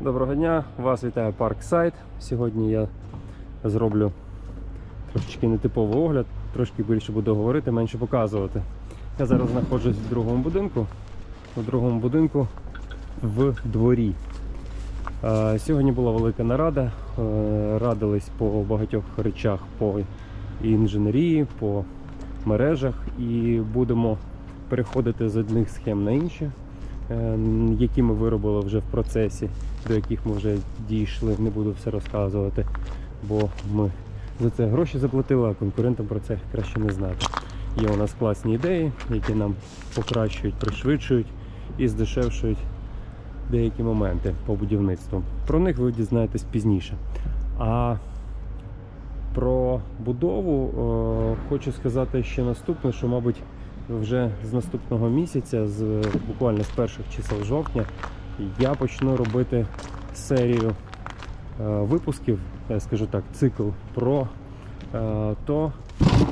Доброго дня, вас вітає парк сайт. Сьогодні я зроблю трошечки нетиповий огляд, трошки більше буду говорити, менше показувати. Я зараз знаходжусь в другому будинку. У другому будинку в дворі. Сьогодні була велика нарада. е, Радились по багатьох речах по інженерії, по мережах і будемо переходити з одних схем на інші, які ми виробили вже в процесі, до яких ми вже дійшли. Не буду все розказувати, бо ми за це гроші заплатили, а конкурентам про це краще не знати. Є у нас класні ідеї, які нам покращують, пришвидшують і здешевшують деякі моменти по будівництву. Про них ви дізнаєтесь пізніше. А про будову е, хочу сказати ще наступне, що, мабуть, вже з наступного місяця, з буквально з перших чисел жовтня, я почну робити серію е, випусків, я скажу так, цикл про е, то,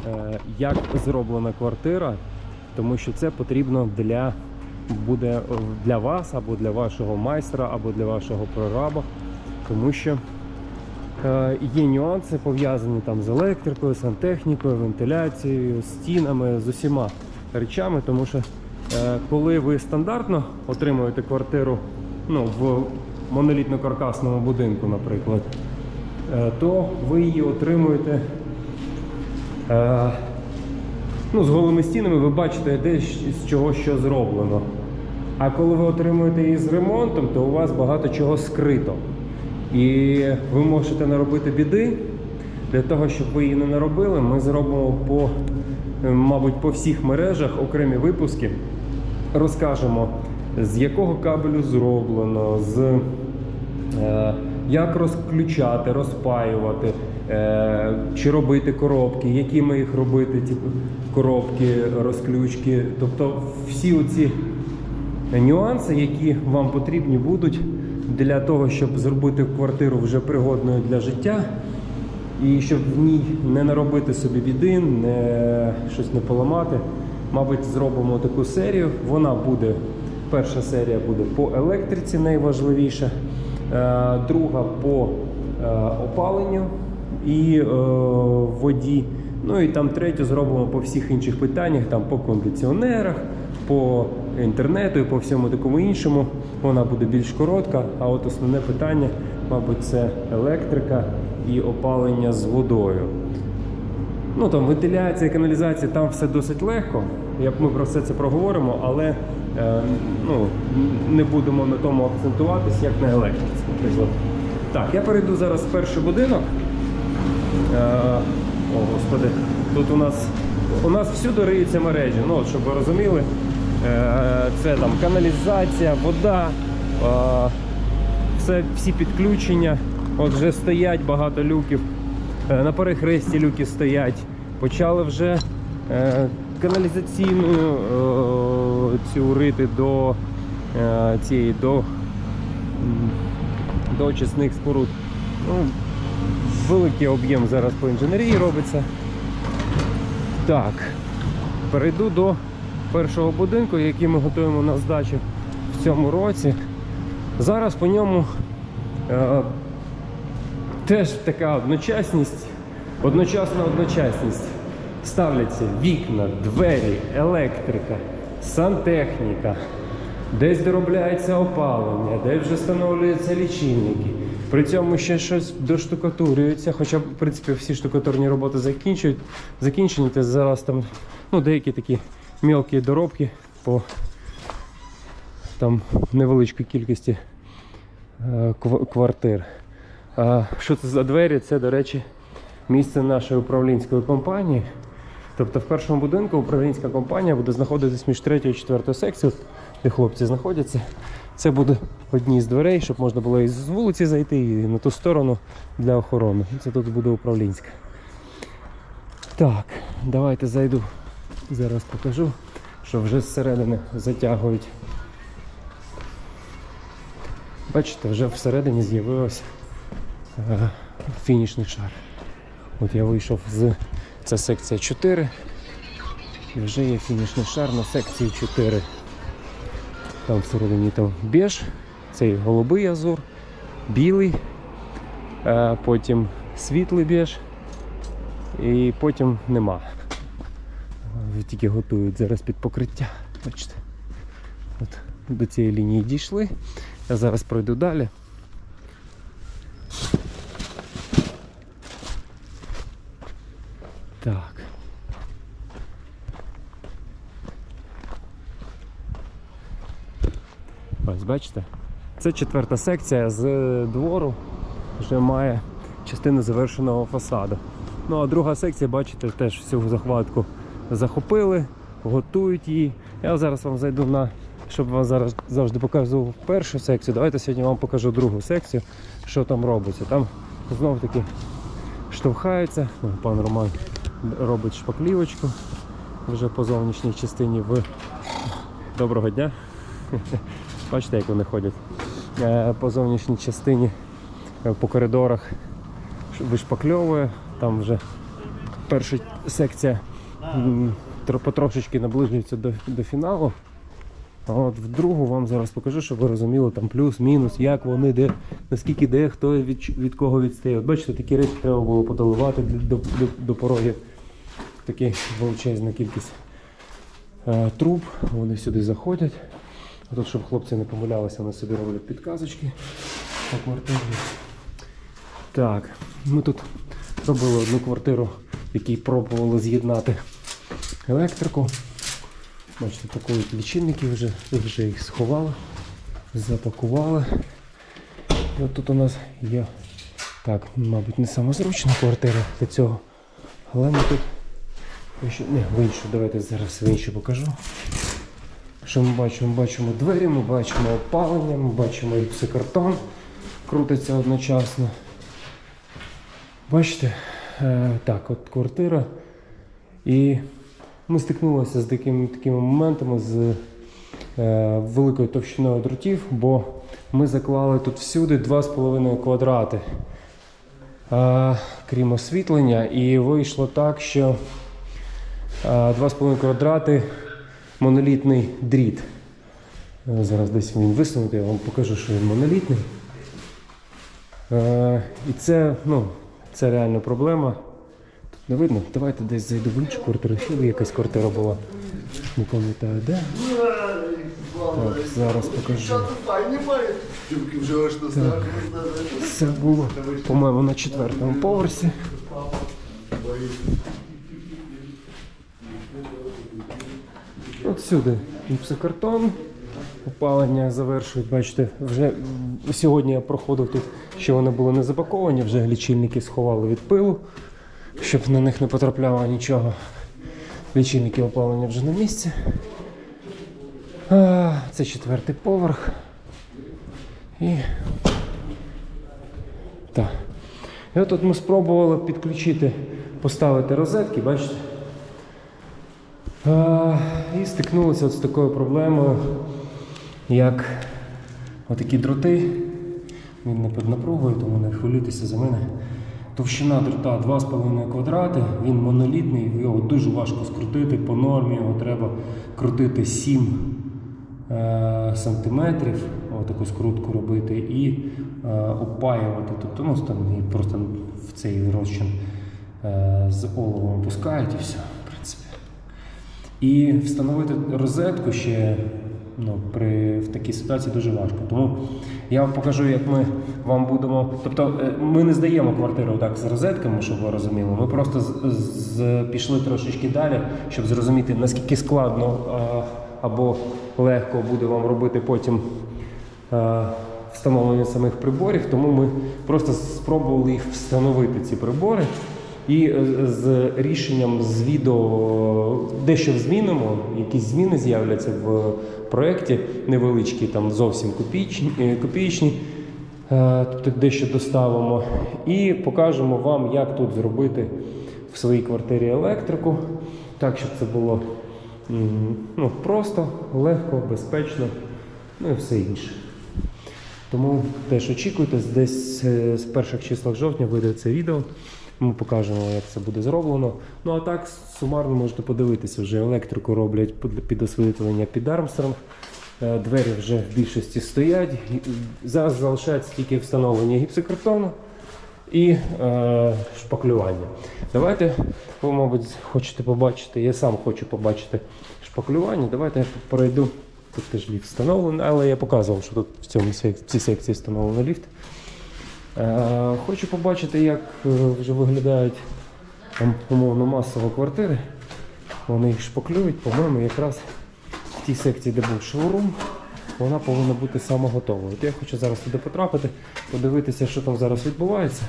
е, як зроблена квартира, тому що це потрібно для буде для вас або для вашого майстра, або для вашого прораба, тому що Є нюанси пов'язані там з електрикою, сантехнікою, вентиляцією, стінами, з усіма речами, тому що е, коли ви стандартно отримуєте квартиру ну, в монолітно-каркасному будинку, наприклад, е, то ви її отримуєте е, ну, з голими стінами, ви бачите, де з чого що зроблено. А коли ви отримуєте її з ремонтом, то у вас багато чого скрито. І ви можете наробити біди. Для того, щоб ви її не наробили, ми зробимо по, е, мабуть, по всіх мережах окремі випуски. Розкажемо, з якого кабелю зроблено, з, е, як розключати, розпаювати, е, чи робити коробки, якими їх робити, ті коробки, розключки. Тобто всі оці нюанси, які вам потрібні будуть для того, щоб зробити квартиру вже пригодною для життя, і щоб в ній не наробити собі біди, не щось не поламати. Мабуть, зробимо таку серію. Вона буде, перша серія буде по електриці, найважливіша, е, друга по е, опаленню і е, воді. Ну і там третю зробимо по всіх інших питаннях, там по кондиціонерах, по інтернету і по всьому такому іншому. Вона буде більш коротка, а от основне питання, мабуть, це електрика і опалення з водою. Ну там вентиляція, каналізація, там все досить легко. Як ми про все це проговоримо, але е, ну, не будемо на тому акцентуватись, як на електриці, наприклад. Так, я перейду зараз в перший будинок. Е, о, господи, тут у нас у нас всюди риються мережі. Ну, от, щоб ви розуміли, е, це там каналізація, вода, е, все, всі підключення. От вже стоять багато люків. Е, На перехресті люки стоять. Почали вже е, каналізаційну е, цю рити до цієї до, до очисних споруд. Ну, великий об'єм зараз по інженерії робиться. Так, перейду до першого будинку, який ми готуємо на здачу в цьому році. Зараз по ньому теж така одночасність, одночасна одночасність. Ставляться вікна, двері, електрика, сантехніка, десь доробляється опалення, десь вже встановлюються лічильники. При цьому ще щось доштукатурюється, хоча, в принципі, всі штукатурні роботи закінчують, закінчені, то зараз там ну, деякі такі мелкі доробки по там невеличкій кількості е, квартир. Що це за двері? Це, до речі, місце нашої управлінської компанії. Тобто в першому будинку управлінська компанія буде знаходитись між третьою і четвертою секцією, де хлопці знаходяться. Це буде одні з дверей, щоб можна було і з вулиці зайти, і на ту сторону для охорони. Це тут буде управлінська. Так, давайте зайду. Зараз покажу, що вже зсередини затягують. Бачите, вже всередині з'явився е, фінішний шар. От я вийшов з. Це секція 4. І вже є фінішний шар на секції 4. Там всередині там біж, цей голубий азур, білий, е, потім світлий біж і потім нема. Е, Тільки готують зараз під покриття. Бачите. От до цієї лінії дійшли. Я зараз пройду далі. Так. Ось бачите? Це четверта секція з двору вже має частину завершеного фасаду. Ну а друга секція, бачите, теж всю захватку захопили, готують її. Я зараз вам зайду на, щоб вам зараз завжди показував першу секцію. Давайте сьогодні вам покажу другу секцію, що там робиться. Там знов таки штовхається. Ну, Пан Роман робить шпаклівочку вже по зовнішній частині в доброго дня. Бачите, як вони ходять Е, по зовнішній частині е, по коридорах вишпакльовує. Там вже перша секція потрошечки наближується до, до фіналу. А от в другу вам зараз покажу, щоб ви розуміли там плюс-мінус, як вони, де, наскільки де, хто від, від кого відстає. От бачите, такі речі треба було подоливати до, до, до порогів. Такі величезна кількість е, труб, вони сюди заходять. А тут, щоб хлопці не помилялися, вони собі роблять підказочки по квартирі. Так, ми тут робили одну квартиру, в якій пробували з'єднати електрику. Бачите, пакують лічильники вже, вже їх сховали, запакували. І от тут у нас є, так, мабуть, не сама зручна квартира для цього. Але ми тут не, в іншу, давайте зараз в іншу покажу. Що ми бачимо? Ми бачимо двері, ми бачимо опалення, ми бачимо гіпсокартон крутиться одночасно. Бачите? Е, так, от квартира. І ми стикнулися з такими, такими моментами з е, великою товщиною дротів, бо ми заклали тут всюди 2,5 квадрати, е, крім освітлення, і вийшло так, що е, 2,5 квадрати монолітний дріт. Е, Зараз десь він висунутий, я вам покажу, що він монолітний. Е, і це, ну, це реально проблема. Тут не видно. Давайте десь зайду в іншу квартиру. Ще якась квартира була. Не пам'ятаю де. Так, зараз покажу. Знак. Це було, по-моєму, на четвертому поверсі. От сюди гіпсокартон. Опалення завершують. Бачите, вже сьогодні я проходив тут, що вони були не запаковані, вже лічильники сховали від пилу, щоб на них не потрапляло нічого. Лічильники опалення вже на місці. А, Це четвертий поверх. І так. І от тут ми спробували підключити, поставити розетки, бачите? А, і стикнулися з такою проблемою, як отакі дроти. Він не під напругою, тому не хвилюйтеся за мене. Товщина дрота 2,5 квадрати, він монолітний, його дуже важко скрутити. По нормі його треба крутити 7 е, сантиметрів, отаку скрутку робити і е, опаювати. Тобто ну, там, просто в цей розчин е, з оловом пускають і все. І встановити розетку ще ну, при, в такій ситуації дуже важко. Тому я вам покажу, як ми вам будемо. Тобто е, ми не здаємо квартиру так з розетками, щоб ви розуміли. Ми просто з, з, пішли трошечки далі, щоб зрозуміти, наскільки складно а, або легко буде вам робити потім. а, Встановлення самих приборів, тому ми просто спробували їх встановити ці прибори. І е, з рішенням з відео дещо змінимо, якісь зміни з'являться в проєкті невеличкі, там зовсім копійчні, е, копійчні, Е, тобто дещо доставимо і покажемо вам, як тут зробити в своїй квартирі електрику, так, щоб це було ну, просто, легко, безпечно, ну і все інше. Тому теж очікуйте, десь з перших числах жовтня вийде це відео. Ми покажемо, як це буде зроблено. Ну а так, сумарно можете подивитися, вже електрику роблять під- освітлення під Армстронг. Е, Двері вже в більшості стоять. Зараз залишається тільки встановлення гіпсокартону і е, шпаклювання. Давайте, ви, мабуть, хочете побачити, я сам хочу побачити шпаклювання. Давайте я пройду. Тут теж ліфт встановлений, але я показував, що тут в цьому в цій секції встановлений ліфт. Е, хочу побачити, як е, вже виглядають там, умовно масово квартири. Вони їх шпаклюють, по-моєму, якраз в тій секції, де був шоурум, вона повинна бути саме готова. От я хочу зараз туди потрапити, подивитися, що там зараз відбувається.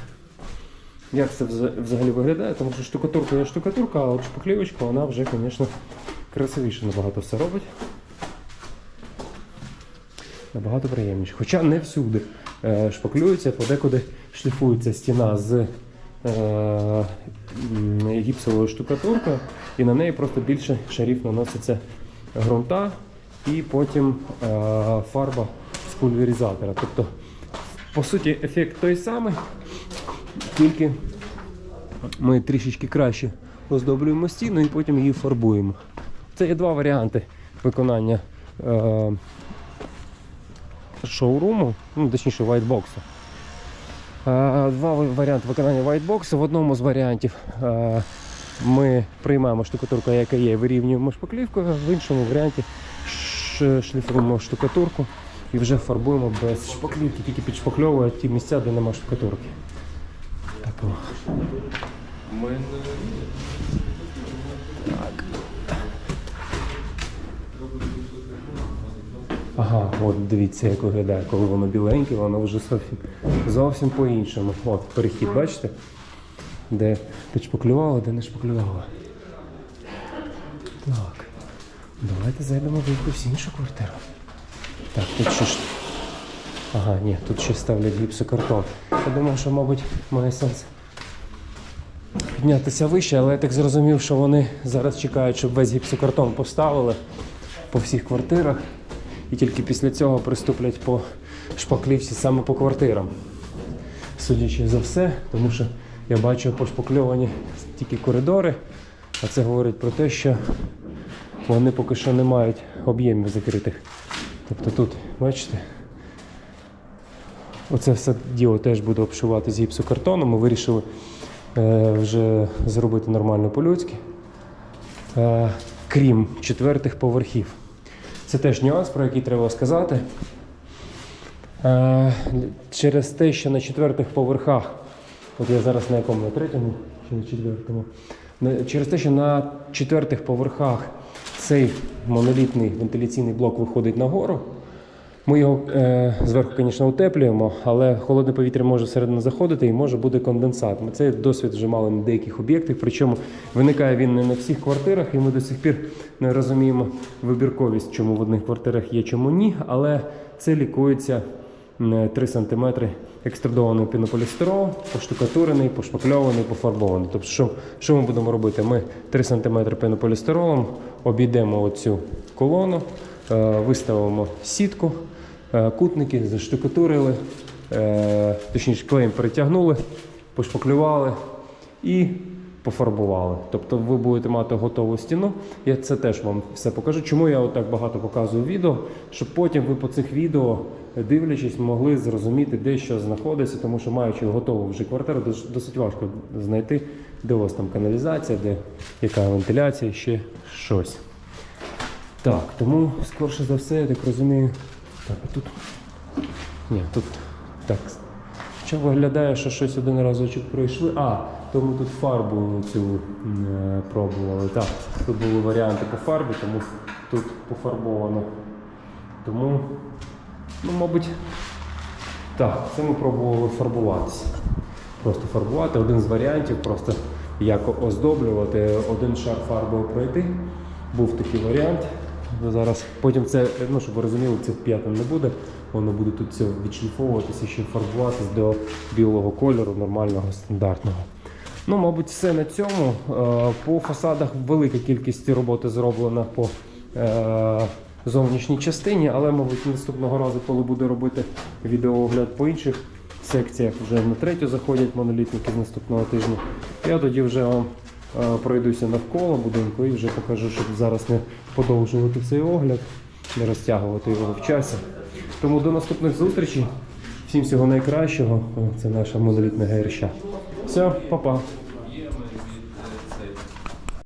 Як це взагалі виглядає, тому що штукатурка є штукатурка, а от шпаклівочка, вона вже, звісно, красивіше набагато все робить. Набагато приємніше. Хоча не всюди шпаклюється, подекуди шліфується стіна з е, гіпсовою штукатуркою, і на неї просто більше шарів наноситься ґрунта і потім е, фарба з пульверизатора. Тобто, по суті, ефект той самий, тільки ми трішечки краще оздоблюємо стіну і потім її фарбуємо. Це є два варіанти виконання е, шоуруму, ну точніше вайтбоксу. Е, Два варіанти виконання вайтбоксу. В одному з варіантів е, ми приймаємо штукатурку, яка є, вирівнюємо шпаклівкою, в іншому варіанті шліфуємо штукатурку і вже фарбуємо без шпаклівки, тільки підшпакльовуємо ті місця, де немає о. Так. Ага, от дивіться, як виглядає, коли воно біленьке, воно вже зовсім, зовсім по-іншому. От перехід, бачите? Де підшпаклювало, де не шпаклювало. Так. Давайте зайдемо в якусь іншу квартиру. Так, тут ще ж. Ага, ні, тут ще ставлять гіпсокартон. Я думав, що, мабуть, має сенс піднятися вище, але я так зрозумів, що вони зараз чекають, щоб весь гіпсокартон поставили по всіх квартирах. І тільки після цього приступлять по шпаклівці саме по квартирам. Судячи за все, тому що я бачу пошпакльовані тільки коридори, а це говорить про те, що вони поки що не мають об'ємів закритих. Тобто тут, бачите, оце все діло теж буде обшивати з гіпсокартоном. Ми вирішили е, вже зробити нормально по-людськи, е, крім четвертих поверхів. Це теж нюанс, про який треба сказати. Е, через те, що на четвертих поверхах, от я зараз на якому на третьому чи на четвертому, через те, що на четвертих поверхах цей монолітний вентиляційний блок виходить нагору. Ми його е, зверху, звісно, утеплюємо, але холодне повітря може всередину заходити і може бути конденсат. Ми цей досвід вже мали на деяких об'єктах, причому виникає він не на всіх квартирах, і ми до сих пір не розуміємо вибірковість, чому в одних квартирах є, чому ні. Але це лікується 3 см екструдований пінополістирол, поштукатурений, пошпакльований, пофарбований. Тобто, що, що ми будемо робити? Ми 3 см пінополістиролом обійдемо оцю колону, е, виставимо сітку, е, кутники, заштукатурили, е, точніше клеєм перетягнули, пошпаклювали і пофарбували. Тобто ви будете мати готову стіну. Я це теж вам все покажу. Чому я отак багато показую відео, щоб потім ви по цих відео, дивлячись, могли зрозуміти, де що знаходиться, тому що маючи готову вже квартиру, досить важко знайти, де у вас там каналізація, де яка вентиляція, ще щось. Так, тому скорше за все, я так розумію. Так, тут. Ні, тут так. Що виглядає, що щось один разочок пройшли. А, то ми тут фарбу цю е, пробували. Так, тут були варіанти по фарбі, тому тут пофарбовано. Тому, ну, мабуть, так, це ми пробували фарбуватися. Просто фарбувати один з варіантів, просто як оздоблювати, один шар фарбою пройти. Був такий варіант. Зараз потім це, ну щоб ви розуміли, цих п'ятен не буде. Воно буде тут все відшліфовуватися, ще фарбуватися до білого кольору, нормального, стандартного. Ну, мабуть, все на цьому. Е, По фасадах велика кількість роботи зроблена по е, зовнішній частині, але, мабуть, наступного разу, коли буду робити відеоогляд по інших секціях, вже на третю заходять монолітники з наступного тижня. Я тоді вже вам пройдуся навколо будинку і вже покажу, щоб зараз не подовжувати цей огляд. не розтягувати його в часі. Тому до наступних зустрічей. Всім всього найкращого. Це наша монолітна герща. Все, па-па.